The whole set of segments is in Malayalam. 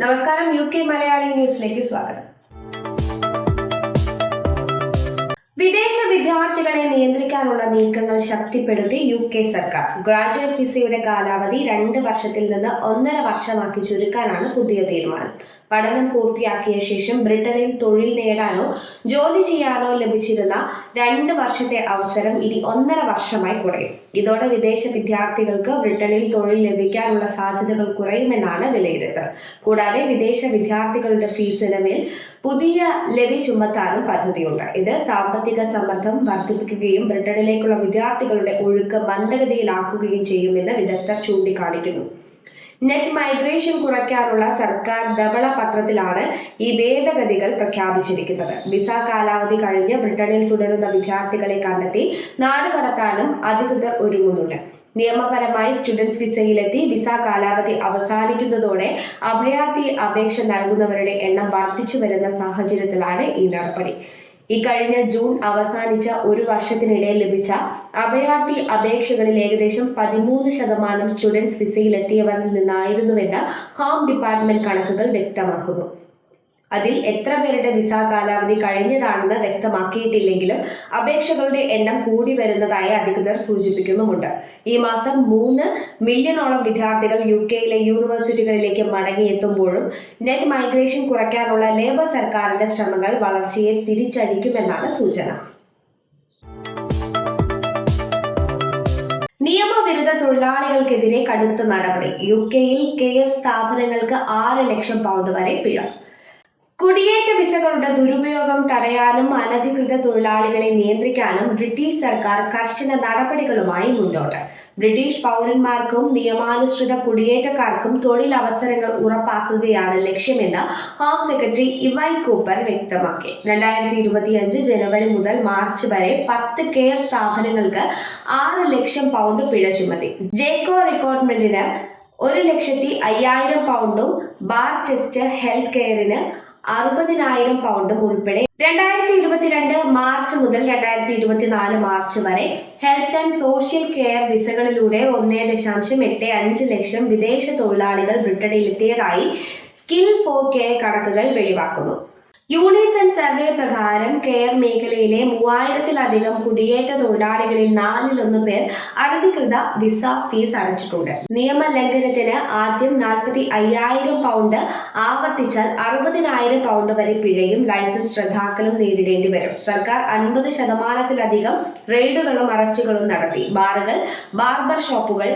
നമസ്കാരം യു കെ മലയാളി ന്യൂസിലേക്ക് സ്വാഗതം. വിദേശ വിദ്യാർത്ഥികളെ നിയന്ത്രിക്കാനുള്ള നീക്കങ്ങൾ ശക്തിപ്പെടുത്തി യു കെ സർക്കാർ. ഗ്രാജുവേറ്റ് വിസയുടെ കാലാവധി രണ്ട് വർഷത്തിൽ നിന്ന് ഒന്നര വർഷമാക്കി ചുരുക്കാനാണ് പുതിയ തീരുമാനം. പഠനം പൂർത്തിയാക്കിയ ശേഷം ബ്രിട്ടനിൽ തൊഴിൽ നേടാനോ ജോലി ചെയ്യാനോ ലഭിച്ചിരുന്ന രണ്ട് വർഷത്തെ അവസരം ഇനി ഒന്നര വർഷമായി കുറയും. ഇതോടെ വിദേശ വിദ്യാർത്ഥികൾക്ക് ബ്രിട്ടനിൽ തൊഴിൽ ലഭിക്കാനുള്ള സാധ്യതകൾ കുറയുമെന്നാണ് വിലയിരുത്തൽ. കൂടാതെ വിദേശ വിദ്യാർത്ഥികളുടെ ഫീസിന് മേൽ പുതിയ ലെവി ചുമത്താനും പദ്ധതിയുണ്ട്. ഇത് സാമ്പത്തിക സമ്മർദ്ദം വർദ്ധിപ്പിക്കുകയും ബ്രിട്ടനിലേക്കുള്ള വിദ്യാർത്ഥികളുടെ ഒഴുക്ക് മന്ദഗതിയിലാക്കുകയും ചെയ്യുമെന്ന് വിദഗ്ധർ ചൂണ്ടിക്കാണിക്കുന്നു. നെറ്റ് മൈഗ്രേഷൻ കുറയ്ക്കാനുള്ള സർക്കാർ ധവള പത്രത്തിലാണ് ഈ ഭേദഗതികൾ പ്രഖ്യാപിച്ചിരിക്കുന്നത്. വിസ കാലാവധി കഴിഞ്ഞ് ബ്രിട്ടനിൽ തുടരുന്ന വിദ്യാർത്ഥികളെ കണ്ടെത്തി നാട് കടത്താനും അധികൃതർ ഒരുങ്ങുന്നുണ്ട്. നിയമപരമായി സ്റ്റുഡൻസ് വിസയിലെത്തി വിസ കാലാവധി അവസാനിക്കുന്നതോടെ അഭയാർത്ഥി അപേക്ഷ നൽകുന്നവരുടെ എണ്ണം വർദ്ധിച്ചു വരുന്ന സാഹചര്യത്തിലാണ് ഈ നടപടി. ഇക്കഴിഞ്ഞ ജൂൺ അവസാനിച്ച ഒരു വർഷത്തിനിടെ ലഭിച്ച അഭയാർത്ഥി അപേക്ഷകളിൽ ഏകദേശം പതിമൂന്ന് ശതമാനം സ്റ്റുഡൻസ് വിസയിലെത്തിയവരിൽ നിന്നായിരുന്നുവെന്ന് ഹോം ഡിപ്പാർട്ട്മെന്റ് കണക്കുകൾ വ്യക്തമാക്കുന്നു. അതിൽ എത്ര പേരുടെ വിസ കാലാവധി കഴിഞ്ഞതാണെന്ന് വ്യക്തമാക്കിയിട്ടില്ലെങ്കിലും അപേക്ഷകളുടെ എണ്ണം കൂടി വരുന്നതായി അധികൃതർ സൂചിപ്പിക്കുന്നുമുണ്ട്. ഈ മാസം മൂന്ന് മില്യണോളം വിദ്യാർത്ഥികൾ യു കെയിലെ യൂണിവേഴ്സിറ്റികളിലേക്ക് മടങ്ങിയെത്തുമ്പോഴും നെറ്റ് മൈഗ്രേഷൻ കുറയ്ക്കാനുള്ള ലേബർ സർക്കാരിന്റെ ശ്രമങ്ങൾ വളർച്ചയെ തിരിച്ചടിക്കുമെന്നാണ് സൂചന. നിയമവിരുദ്ധ തൊഴിലാളികൾക്കെതിരെ കടുത്ത നടപടി. യു കെയിൽ കെയർ സ്ഥാപനങ്ങൾക്ക് ആറ് ലക്ഷം പൗണ്ട് വരെ പിഴ. കുടിയേറ്റ വിസകളുടെ ദുരുപയോഗം തടയാനും അനധികൃത തൊഴിലാളികളെ നിയന്ത്രിക്കാനും ബ്രിട്ടീഷ് സർക്കാർ കർശന നടപടികളുമായി മുന്നോട്ട്. ബ്രിട്ടീഷ് പൗരന്മാർക്കും നിയമാനുസൃത കുടിയേറ്റക്കാർക്കും തൊഴിലവസരങ്ങൾ ഉറപ്പാക്കുകയാണ് ലക്ഷ്യമെന്ന് ഹോം സെക്രട്ടറി ഇവൈ കൂപ്പർ വ്യക്തമാക്കി. രണ്ടായിരത്തി ഇരുപത്തിയഞ്ച് ജനുവരി മുതൽ മാർച്ച് വരെ പത്ത് കെയർ സ്ഥാപനങ്ങൾക്ക് ആറ് ലക്ഷം പൗണ്ട് പിഴ ചുമത്തി. ജേക്കോ റിക്രൂട്ട്മെന്റിന് ഒരു ലക്ഷത്തി അയ്യായിരം പൗണ്ടും ബാർ ചെസ്റ്റ് ഹെൽത്ത് കെയറിന് അറുപതിനായിരം പൗണ്ടും ഉൾപ്പെടെ രണ്ടായിരത്തി ഇരുപത്തിരണ്ട് മാർച്ച് മുതൽ രണ്ടായിരത്തി ഇരുപത്തിനാല് മാർച്ച് വരെ ഹെൽത്ത് ആൻഡ് സോഷ്യൽ കെയർ വിസകളിലൂടെ ഒന്നേ ദശാംശം എട്ട് അഞ്ച് ലക്ഷം വിദേശ തൊഴിലാളികൾ ബ്രിട്ടനിലെത്തിയതായി സ്കിൽ ഫോർ കെയർ കണക്കുകൾ വെളിവാക്കുന്നു. യൂണിസൺ സർവേ പ്രകാരം കെയർ മേഖലയിലെ മൂവായിരത്തിലധികം കുടിയേറ്റ തൊഴിലാളികളിൽ നാലിലൊന്ന് പേർ അനധികൃത വിസ ഫീസ് അടച്ചിട്ടുണ്ട്. നിയമലംഘനത്തിന് ആദ്യം നാൽപ്പത്തി അയ്യായിരം പൗണ്ട് ആവർത്തിച്ചാൽ അറുപതിനായിരം പൗണ്ട് വരെ പിഴയും ലൈസൻസ് റദ്ദാക്കലും നേരിടേണ്ടി വരും. സർക്കാർ അൻപത് ശതമാനത്തിലധികം റെയ്ഡുകളും അറസ്റ്റുകളും നടത്തി. ബാറുകൾ ബാർബർ ഷോപ്പുകൾ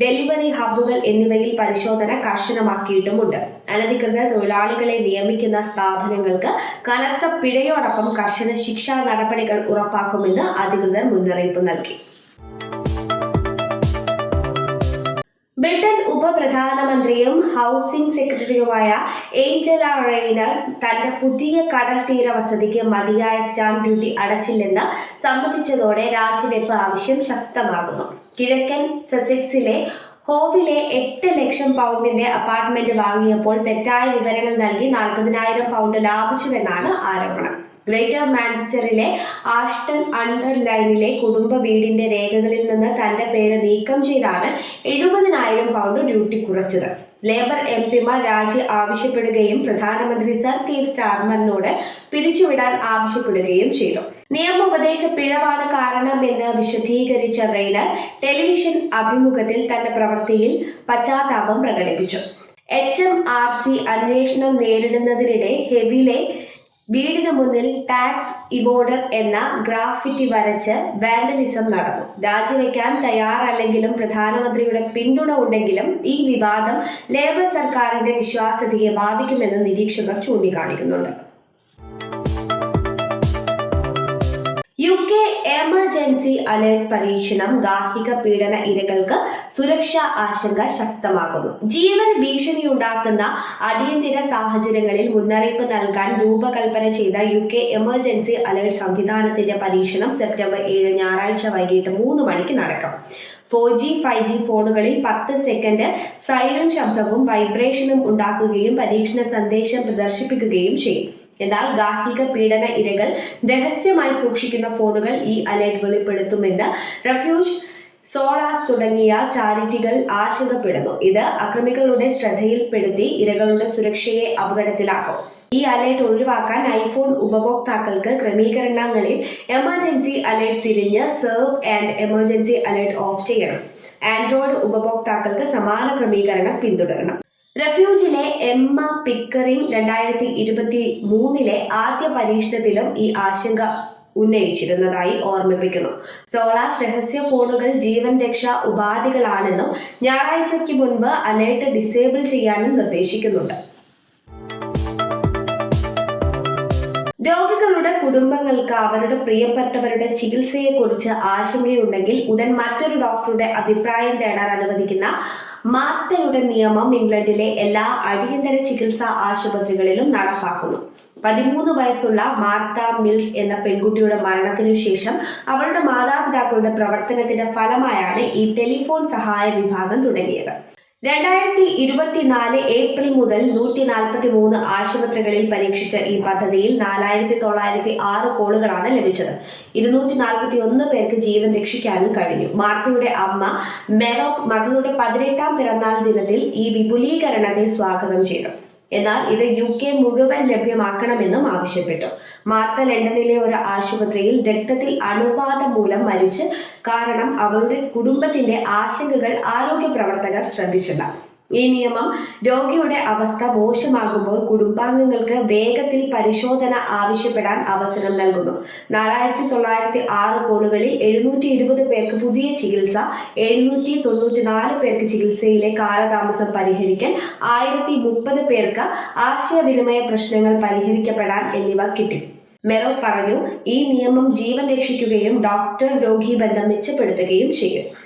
ഡെലിവറി ഹബ്ബുകൾ എന്നിവയിൽ പരിശോധന കർശനമാക്കിയിട്ടുമുണ്ട്. അനധികൃത തൊഴിലാളികളെ നിയമിക്കുന്ന സ്ഥാപനങ്ങൾക്ക് കനത്ത പിഴയോടൊപ്പം കർശന ശിക്ഷാ നടപടികൾ ഉറപ്പാക്കുമെന്ന് അധികൃതർ മുന്നറിയിപ്പ് നൽകി. ബ്രിട്ടൻ ഉപപ്രധാനമന്ത്രിയും ഹൗസിംഗ് സെക്രട്ടറിയുമായ ഏഞ്ചല റെയ്നർ തന്റെ പുതിയ കടൽ തീര വസതിക്ക് മതിയായ സ്റ്റാമ്പ് ഡ്യൂട്ടി അടച്ചില്ലെന്ന് സമ്മതിച്ചതോടെ രാജിവെപ്പ് ആവശ്യം ശക്തമാകുന്നു. കിഴക്കൻ സസെക്സിലെ ഹോവിലെ എട്ട് ലക്ഷം പൗണ്ടിന്റെ അപ്പാർട്ട്മെന്റ് വാങ്ങിയപ്പോൾ തെറ്റായ വിവരങ്ങൾ നൽകി നാൽപ്പതിനായിരം പൗണ്ട് ലാഭിച്ചുവെന്നാണ് ആരോപണം. ഗ്രേറ്റർ മാൻചസ്റ്ററിലെ ആഷ്ടൺ അണ്ടർ ലൈനിലെ കുടുംബ വീടിന്റെ രേഖകളിൽ നിന്ന് തന്റെ പേര് നീക്കം ചെയ്താണ് എഴുപതിനായിരം പൗണ്ട് ഡ്യൂട്ടി കുറച്ചത്. ലേബർ എം പിമാർ രാജി ആവശ്യപ്പെടുകയും പ്രധാനമന്ത്രി സർ കീർ സ്റ്റാർമറിനോട് പിരിച്ചുവിടാൻ ആവശ്യപ്പെടുകയും ചെയ്തു. നിയമോപദേശ പിഴവാണ് കാരണമെന്ന് വിശദീകരിച്ച റെയ്നർ ടെലിവിഷൻ അഭിമുഖത്തിൽ തന്റെ പ്രവൃത്തിയിൽ പശ്ചാത്താപം പ്രകടിപ്പിച്ചു. എച്ച് എം ആർ സി അന്വേഷണം നേരിടുന്നതിനിടെ ഹെവിലെ വീടിന് മുന്നിൽ ടാക്സ് ഇവോർഡർ എന്ന ഗ്രാഫിറ്റി വരച്ച് വാൻഡലിസം നടന്നു. രാജിവെക്കാൻ തയ്യാറല്ലെങ്കിലും പ്രധാനമന്ത്രിയുടെ പിന്തുണ ഉണ്ടെങ്കിലും ഈ വിവാദം ലേബർ സർക്കാരിന്റെ വിശ്വാസ്യതയെ ബാധിക്കുമെന്ന് നിരീക്ഷകർ ചൂണ്ടിക്കാണിക്കുന്നുണ്ട്. യു കെ എമർജൻസി അലേർട്ട് പരീക്ഷണം ഗാർഹിക പീഡന ഇരകൾക്ക് സുരക്ഷാ ആശങ്ക ശക്തമാകുന്നു. ജീവൻ ഭീഷണി ഉണ്ടാക്കുന്ന അടിയന്തര സാഹചര്യങ്ങളിൽ മുന്നറിയിപ്പ് നൽകാൻ രൂപകൽപ്പന ചെയ്ത യു കെ എമർജൻസി അലേർട്ട് സംവിധാനത്തിന്റെ പരീക്ഷണം സെപ്റ്റംബർ ഏഴ് ഞായറാഴ്ച വൈകിട്ട് മൂന്ന് മണിക്ക് നടക്കും. ഫോർ ജി ഫൈവ് ജി ഫോണുകളിൽ പത്ത് സെക്കൻഡ് സൈലന്റ് ശബ്ദവും വൈബ്രേഷനും ഉണ്ടാക്കുകയും പരീക്ഷണ സന്ദേശം പ്രദർശിപ്പിക്കുകയും ചെയ്യും. എന്നാൽ ഗാർഹിക പീഡന ഇരകൾ രഹസ്യമായി സൂക്ഷിക്കുന്ന ഫോണുകൾ ഈ അലേർട്ട് വെളിപ്പെടുത്തുമെന്ന് റെഫ്യൂജ് സോളാസ് തുടങ്ങിയ ചാരിറ്റികൾ ആശങ്കപ്പെടുന്നു ഇത് അക്രമികളുടെ ശ്രദ്ധയിൽപ്പെടുത്തി ഇരകളുടെ സുരക്ഷയെ അപകടത്തിലാക്കും. ഈ അലേർട്ട് ഒഴിവാക്കാൻ ഐഫോൺ ഉപഭോക്താക്കൾക്ക് ക്രമീകരണങ്ങളിൽ എമർജൻസി അലേർട്ട് തിരിഞ്ഞ് സെർവ് ആൻഡ് എമർജൻസി അലേർട്ട് ഓഫ് ചെയ്യണം. ആൻഡ്രോയിഡ് ഉപഭോക്താക്കൾക്ക് സമാന ക്രമീകരണം പിന്തുടരണം. റെഫ്യൂജിലെ എമ്മ പിക്കറിംഗ് രണ്ടായിരത്തി ഇരുപത്തി മൂന്നിലെ ആദ്യ പരീക്ഷണത്തിലും ഈ ആശങ്ക ഉന്നയിച്ചിരുന്നതായി ഓർമ്മിപ്പിക്കുന്നു. സോളാസ് രഹസ്യ ഫോണുകൾ ജീവൻ രക്ഷാ ഉപാധികളാണെന്നും ഞായറാഴ്ചയ്ക്ക് മുൻപ് അലേർട്ട് ഡിസേബിൾ ചെയ്യാനും നിർദ്ദേശിക്കുന്നുണ്ട്. രോഗികളുടെ കുടുംബങ്ങൾക്ക് അവരുടെ പ്രിയപ്പെട്ടവരുടെ ചികിത്സയെക്കുറിച്ച് ആശങ്കയുണ്ടെങ്കിൽ ഉടൻ മറ്റൊരു ഡോക്ടറുടെ അഭിപ്രായം തേടാൻ അനുവദിക്കുന്ന മാർത്തയുടെ നിയമം ഇംഗ്ലണ്ടിലെ എല്ലാ അടിയന്തര ചികിത്സാ ആശുപത്രികളിലും നടപ്പാക്കുന്നു. പതിമൂന്ന് വയസ്സുള്ള മാർത്ത മിൽസ് എന്ന പെൺകുട്ടിയുടെ മരണത്തിനു ശേഷം അവളുടെ മാതാപിതാക്കളുടെ പ്രവർത്തനത്തിന്റെ ഫലമായാണ് ഈ ടെലിഫോൺ സഹായ വിഭാഗം തുടങ്ങിയത്. രണ്ടായിരത്തി ഇരുപത്തിനാല് ഏപ്രിൽ മുതൽ നൂറ്റി നാൽപ്പത്തി മൂന്ന് ആശുപത്രികളിൽ പരീക്ഷിച്ച ഈ പദ്ധതിയിൽ നാലായിരത്തി തൊള്ളായിരത്തി ആറ് കോളുകളാണ് ലഭിച്ചത്. ഇരുന്നൂറ്റി നാൽപ്പത്തി ഒന്ന് പേർക്ക് ജീവൻ രക്ഷിക്കാനും കഴിഞ്ഞു. മാർത്തയുടെ അമ്മ മെറോപ്പ് മകളുടെ പതിനെട്ടാം പിറന്നാൾ ദിനത്തിൽ ഈ വിപുലീകരണത്തെ സ്വാഗതം ചെയ്തു. എന്നാൽ ഇത് യു കെ മുഴുവൻ ലഭ്യമാക്കണമെന്നും ആവശ്യപ്പെട്ടു. മാർത്ത ലണ്ടനിലെ ഒരു ആശുപത്രിയിൽ രക്തത്തിൽ അണുബാധ മൂലം മരിച്ച് കാരണം അവളുടെ കുടുംബത്തിന്റെ ആശങ്കകൾ ആരോഗ്യ പ്രവർത്തകർ ശ്രദ്ധിച്ചില്ല. ഈ നിയമം രോഗിയുടെ അവസ്ഥ മോശമാകുമ്പോൾ കുടുംബാംഗങ്ങൾക്ക് വേഗത്തിൽ പരിശോധന ആവശ്യപ്പെടാൻ അവസരം നൽകുന്നു. നാലായിരത്തി തൊള്ളായിരത്തി ആറ് കോളുകളിൽ എഴുന്നൂറ്റി ഇരുപത് പേർക്ക് പുതിയ ചികിത്സ എഴുന്നൂറ്റി തൊണ്ണൂറ്റി നാല് പേർക്ക് ചികിത്സയിലെ കാലതാമസം പരിഹരിക്കാൻ ആയിരത്തി മുപ്പത് പേർക്ക് ആശയവിനിമയ പ്രശ്നങ്ങൾ പരിഹരിക്കപ്പെടാൻ എന്നിവ കിട്ടി. മെറോ പറഞ്ഞു ഈ നിയമം ജീവൻ രക്ഷിക്കുകയും ഡോക്ടർ രോഗി ബന്ധം മെച്ചപ്പെടുത്തുകയും ചെയ്യും.